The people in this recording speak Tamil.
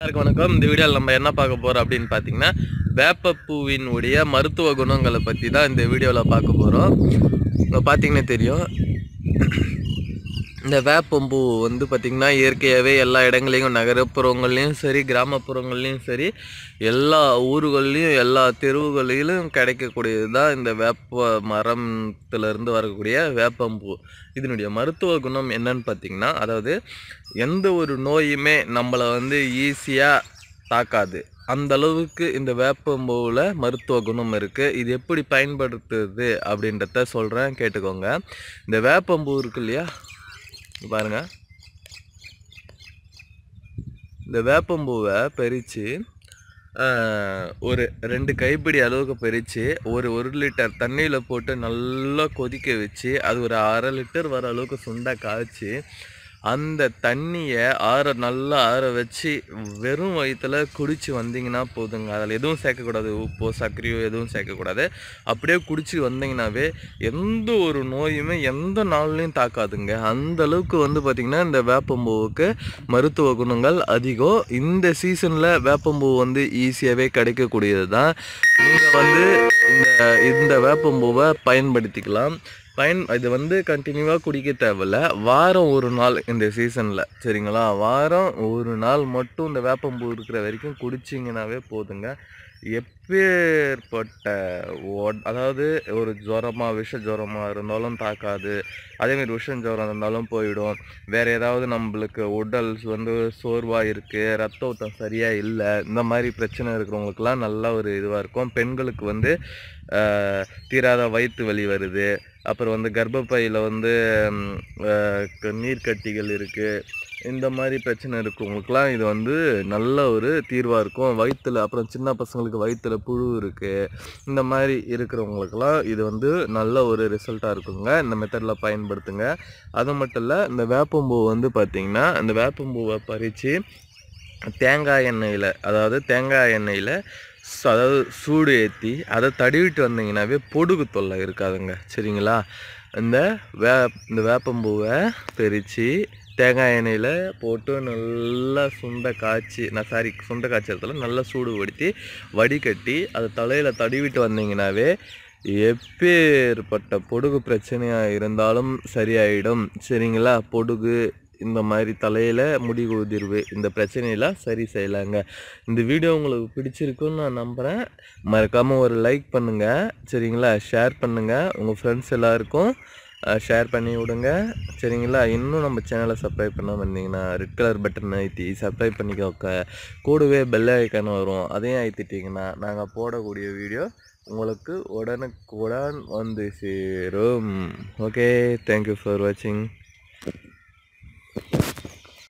எல்லாருக்கும் வணக்கம். இந்த வீடியோவில் நம்ம என்ன பார்க்க போகிறோம் அப்படின்னு பார்த்தீங்கன்னா வேப்பப்பூவின் உடைய மருத்துவ குணங்களை பற்றி தான் இந்த வீடியோவில் பார்க்க போகிறோம் இப்போ பார்த்தீங்கன்னா தெரியும். இந்த வேப்பம்பூ வந்து பார்த்திங்கன்னா இயற்கையாகவே எல்லா இடங்களையும் நகரப்புறங்கள்லேயும் சரி கிராமப்புறங்கள்லேயும் சரி எல்லா ஊர்கள்லேயும் எல்லா தெருவுகளிலும் கிடைக்கக்கூடியது தான் இந்த வேப்ப மரத்துலேருந்து வரக்கூடிய வேப்பம்பூ. இதனுடைய மருத்துவ குணம் என்னன்னு பார்த்தீங்கன்னா அதாவது எந்த ஒரு நோயுமே நம்மளை வந்து ஈஸியாக தாக்காது. அந்த அளவுக்கு இந்த வேப்பம்பூவில் மருத்துவ குணம் இருக்குது இது எப்படி பயன்படுத்துது அப்படின்றத சொல்கிறேன் கேட்டுக்கோங்க. இந்த வேப்பம்பூ இருக்கு இல்லையா? இங்க பாருங்கள் இந்த வேப்பம்பூவை பறித்து ஒரு ரெண்டு கைப்பிடி அளவுக்கு பறித்து ஒரு ஒரு லிட்டர் தண்ணியில் போட்டு நல்லா கொதிக்க வச்சு அது ஒரு அரை லிட்டர் வர அளவுக்கு சுண்டை காய்ச்சி அந்த தண்ணியை ஆற நல்லா ஆற வச்சு வெறும் வயிற்றுல குடித்து வந்தீங்கன்னா போதுங்க. அதில் எதுவும் சேர்க்கக்கூடாது. உப்போ சர்க்கரையோ எதுவும் சேர்க்கக்கூடாது. அப்படியே குடித்து வந்தீங்கன்னாவே எந்த ஒரு நோயுமே எந்த நாள்லையும் தாக்காதுங்க. அந்த அளவுக்கு வந்து பார்த்திங்கன்னா இந்த வேப்பம்பூவுக்கு மருத்துவ குணங்கள் அதிகம். இந்த சீசனில் வேப்பம்பூ வந்து ஈஸியாகவே கிடைக்கக்கூடியது தான் நீங்கள் வந்து இந்த இந்த வேப்பம்பூவை பயன்படுத்திக்கலாம். பயன் இது வந்து கண்டினியூவாக குடிக்க தேவையில்ல. வாரம் ஒரு நாள் இந்த சீசனில் சரிங்களா? வாரம் ஒரு நாள் மட்டும் இந்த வேப்பம்பூ இருக்கிற வரைக்கும் குடிச்சிங்கனாவே போதுங்க. எப்பேற்பட்ட ஒட்- அதாவது ஒரு ஜுரமாக விஷ ஜுரமாக இருந்தாலும் தாக்காது. அதேமாரி விஷம் ஜுரம் இருந்தாலும் போயிடும். வேறு ஏதாவது நம்மளுக்கு உடல் வந்து சோர்வாக இருக்குது ரத்த ஓட்டம் சரியாக இல்லை இந்த மாதிரி பிரச்சனை இருக்கிறவங்களுக்குலாம் நல்ல ஒரு இதுவாக இருக்கும். பெண்களுக்கு வந்து தீராத வயிற்று வலி வருது. அப்புறம் வந்து கர்ப்பப்பையில் வந்து நீர்க்கட்டிகள் இருக்குது இந்த மாதிரி பிரச்சனை இருக்கிறவங்களுக்குலாம் இது வந்து நல்ல ஒரு தீர்வாக இருக்கும். வயிற்றில் அப்புறம் சின்ன பசங்களுக்கு வயிற்றில் புழு இருக்குது இந்த மாதிரி இருக்கிறவங்களுக்குலாம் இது வந்து நல்ல ஒரு ரிசல்ட்டாக இருக்குங்க. இந்த மெத்தடில் பயன்படுத்துங்க. அது மட்டும் இல்லை இந்த வேப்பம்பூ வந்து பார்த்திங்கன்னா இந்த வேப்பம்பூவை பறித்து தேங்காய் எண்ணெயில் அதாவது தேங்காய் எண்ணெயில் அதாவது சூடு ஏற்றி அதை தடவிட்டு வந்தீங்கன்னாவே பொடுகு தொல்லை இருக்காதுங்க. சரிங்களா? இந்த வே இந்த வேப்பம்பூவை பறித்து தேங்காய் எண்ணெயில் போட்டு நல்லா சுண்டை காய்ச்சி நான் சாரி சுண்டை காய்ச்சறதுல நல்லா சூடு படுத்தி வடிகட்டி அதை தலையில் தடவிட்டு வந்தீங்கன்னாவே எப்பேற்பட்ட பொடுகு பிரச்சனையாக இருந்தாலும் சரியாயிடும். சரிங்களா? பொடுகு இந்த மாதிரி தலையில் முடி உதிர்வு இந்த பிரச்சனையெல்லாம் சரி செய்யலாங்க. இந்த வீடியோ உங்களுக்கு பிடிச்சிருக்குன்னு நான் நம்புகிறேன் மறக்காமல் ஒரு லைக் பண்ணுங்கள் சரிங்களா? ஷேர் பண்ணுங்கள் உங்கள் ஃப்ரெண்ட்ஸ் எல்லாருக்கும் ஷேர் பண்ணி விடுங்க. சரிங்களா? இன்னும் நம்ம சேனலை சப்ஸ்கிரைப் பண்ணாமல் இருந்தீங்கன்னா ரெட் கலர் பட்டன் அழுத்தி சப்ஸ்கிரைப் பண்ணிக்கோக்க கூடவே பெல் ஐக்கான் வரும். அதையும் அழுத்திட்டிங்கன்னா நாங்கள் போடக்கூடிய வீடியோ உங்களுக்கு உடனுக்குடன் வந்து சேரும். ஓகே தேங்க்யூ ஃபார் வாட்சிங்